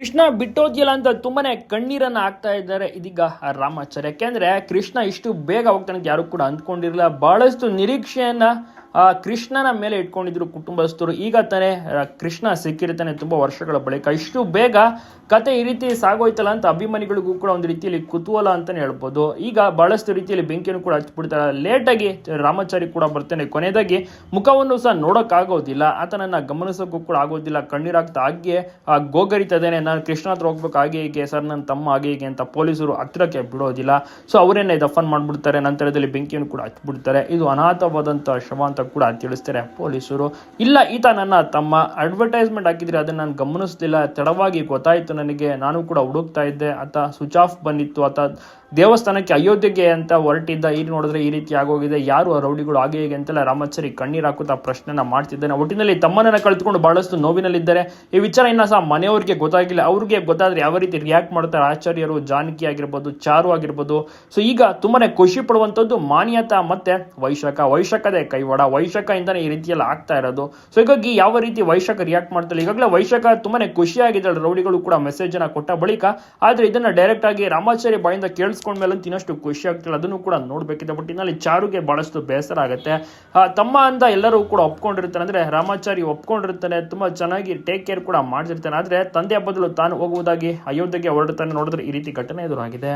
ಕೃಷ್ಣ ಬಿಟ್ಟೋದ್ಯಲ್ಲ ಅಂತ ತುಂಬಾನೇ ಕಣ್ಣೀರನ್ನ ಆಗ್ತಾ ಇದ್ದಾರೆ ಇದೀಗ ರಾಮಾಚಾರ್ಯ. ಯಾಕೆಂದ್ರೆ ಕೃಷ್ಣ ಇಷ್ಟು ಬೇಗ ಹೋಗ್ತಾನೆ ಯಾರು ಕೂಡ ಅಂದ್ಕೊಂಡಿರಲಿಲ್ಲ. ಬಹಳಷ್ಟು ನಿರೀಕ್ಷೆಯನ್ನ ಕೃಷ್ಣನ ಮೇಲೆ ಇಟ್ಕೊಂಡಿದ್ರು ಕುಟುಂಬಸ್ಥರು. ಈಗ ತಾನೇ ಕೃಷ್ಣ ಸಿಕ್ಕಿರ್ತಾನೆ ತುಂಬಾ ವರ್ಷಗಳ ಬಳಿಕ. ಇಷ್ಟು ಬೇಗ ಕತೆ ಈ ರೀತಿ ಸಾಗೋಯ್ತಲ್ಲ ಅಂತ ಅಭಿಮಾನಿಗಳಿಗೂ ಕೂಡ ಒಂದು ರೀತಿಯಲ್ಲಿ ಕುತೂಹಲ ಅಂತಲೇ ಹೇಳ್ಬೋದು. ಈಗ ಬಹಳಷ್ಟು ರೀತಿಯಲ್ಲಿ ಬೆಂಕಿಯನ್ನು ಕೂಡ ಹಚ್ಚಿಬಿಡ್ತಾರೆ. ಲೇಟಾಗಿ ರಾಮಾಚಾರಿ ಕೂಡ ಬರ್ತಾನೆ. ಕೊನೆಯದಾಗಿ ಮುಖವನ್ನು ಸಹ ನೋಡೋಕ್ಕಾಗೋದಿಲ್ಲ. ಆತನನ್ನ ಗಮನಿಸೋಕ್ಕೂ ಕೂಡ ಆಗೋದಿಲ್ಲ. ಕಣ್ಣೀರಾಗ್ತಾ ಹಾಗೆ ಆ, ಗೋಗರಿತದೇನೆ, ನಾನು ಕೃಷ್ಣ ಹತ್ರ ಹೋಗ್ಬೇಕು. ಹಾಗೆ ಹೀಗೆ, ಸರ್, ನನ್ನ ತಮ್ಮ ಹಾಗೆ ಹೀಗೆ ಅಂತ ಪೊಲೀಸರು ಹತ್ತಿರಕ್ಕೆ ಬಿಡೋದಿಲ್ಲ. ಸೊ ಅವರೇನೇ ದಫನ್ ಮಾಡ್ಬಿಡ್ತಾರೆ. ನಂತರದಲ್ಲಿ ಬೆಂಕಿಯನ್ನು ಕೂಡ ಹಚ್ಚಿಬಿಡ್ತಾರೆ. ಇದು ಅನಾಥವಾದಂಥ ಶವ ಅಂತ ಕೂಡ ತಿಳಿಸ್ತಾರೆ ಪೊಲೀಸರು. ಇಲ್ಲ, ಈತ ನನ್ನ ತಮ್ಮ ಅಡ್ವರ್ಟೈಸ್ಮೆಂಟ್ ಹಾಕಿದ್ರೆ ಅದನ್ನ ನಾನು ಗಮನಿಸ್ತಿಲ್ಲ ತಡವಾಗಿ ಗೊತ್ತಾಯ್ತು ನನಗೆ. ನಾನು ಕೂಡ ಹುಡುಕ್ತಾ ಇದ್ದೆ. ಆತ ಸ್ವಿಚ್ ಆಫ್ ಬಂದಿತ್ತು. ಆತ ದೇವಸ್ಥಾನಕ್ಕೆ ಅಯೋಧ್ಯೆಗೆ ಅಂತ ಹೊರಟಿದ್ದ ಈ ನೋಡಿದ್ರೆ ಈ ರೀತಿ ಆಗೋಗಿದೆ. ಯಾರು ಆ ರೌಡಿಗಳು ಹಾಗೆ ಹೇಗೆ ಅಂತೆಲ್ಲ ರಾಮಾಚಾರಿ ಕಣ್ಣೀರು ಹಾಕುತ್ತಾ ಪ್ರಶ್ನೆನ ಮಾಡ್ತಿದ್ದಾನೆ. ಒಟ್ಟಿನಲ್ಲಿ ತಮ್ಮನನ್ನ ಕಳೆದುಕೊಂಡು ಬಹಳಷ್ಟು ನೋವಿನಲ್ಲಿದ್ದಾರೆ. ಈ ವಿಚಾರ ಇನ್ನ ಸಹ ಮನೆಯವರಿಗೆ ಗೊತ್ತಾಗಿಲ್ಲ. ಅವ್ರಿಗೆ ಗೊತ್ತಾದ್ರೆ ಯಾವ ರೀತಿ ರಿಯಾಕ್ಟ್ ಮಾಡ್ತಾರೆ ಆಚಾರ್ಯರು. ಜಾನಕಿ ಆಗಿರ್ಬೋದು, ಚಾರು ಆಗಿರ್ಬೋದು. ಸೊ ಈಗ ತುಂಬಾನೇ ಖುಷಿ ಪಡುವಂಥದ್ದು ಮಾನ್ಯತಾ ಮತ್ತೆ ವೈಶಾಖ. ವೈಶಾಖದೇ ಕೈವಾಡ. ವೈಶಾಖ ಇಂದಾನೆ ಈ ರೀತಿಯಲ್ಲಿ ಆಗ್ತಾ ಇರೋದು. ಸೊ ಹೀಗಾಗಿ ಯಾವ ರೀತಿ ವೈಶಾಖ ರಿಯಾಕ್ಟ್ ಮಾಡ್ತಾರೆ ಈಗಾಗಲೇ ವೈಶಾಖ ತುಂಬಾನೇ ಖುಷಿಯಾಗಿದ್ದಾಳೆ. ರೌಡಿಗಳು ಕೂಡ ಮೆಸೇಜ್ ಅನ್ನ ಕೊಟ್ಟ ಬಳಿಕ. ಆದ್ರೆ ಇದನ್ನ ಡೈರೆಕ್ಟ್ ಆಗಿ ರಾಮಾಚಾರಿ ಬಾಯಿಂದ ಕೇಳಿಸ್ಕೊಂಡ್ಮೇಲೆ ಮೇಲೆ ಇನ್ನಷ್ಟು ಖುಷಿ ಆಗ್ತಿಲ್ಲ. ಅದನ್ನು ಕೂಡ ನೋಡ್ಬೇಕಿದೆ. ಬಟ್ ಇನ್ನಲ್ಲಿ ಚಾರುಗೆ ಬಹಳಷ್ಟು ಬೇಸರ ಆಗುತ್ತೆ. ತಮ್ಮ ಅಂತ ಎಲ್ಲರೂ ಕೂಡ ಒಪ್ಕೊಂಡಿರ್ತಾನೆ ಅಂದ್ರೆ ರಾಮಾಚಾರಿ ಒಪ್ಕೊಂಡಿರ್ತಾನೆ ತುಂಬಾ ಚೆನ್ನಾಗಿ ಟೇಕ್ ಕೇರ್ ಕೂಡ ಮಾಡಿರ್ತಾನೆ ಆದ್ರೆ ತಂದೆಯ ಬದಲು ತಾನು ಹೋಗುವುದಾಗಿ ಅಯೋಧ್ಯೆಗೆ ಹೊರಡ್ತಾನೆ ನೋಡಿದ್ರೆ ಈ ರೀತಿ ಘಟನೆ ಎದುರಾಗಿದೆ.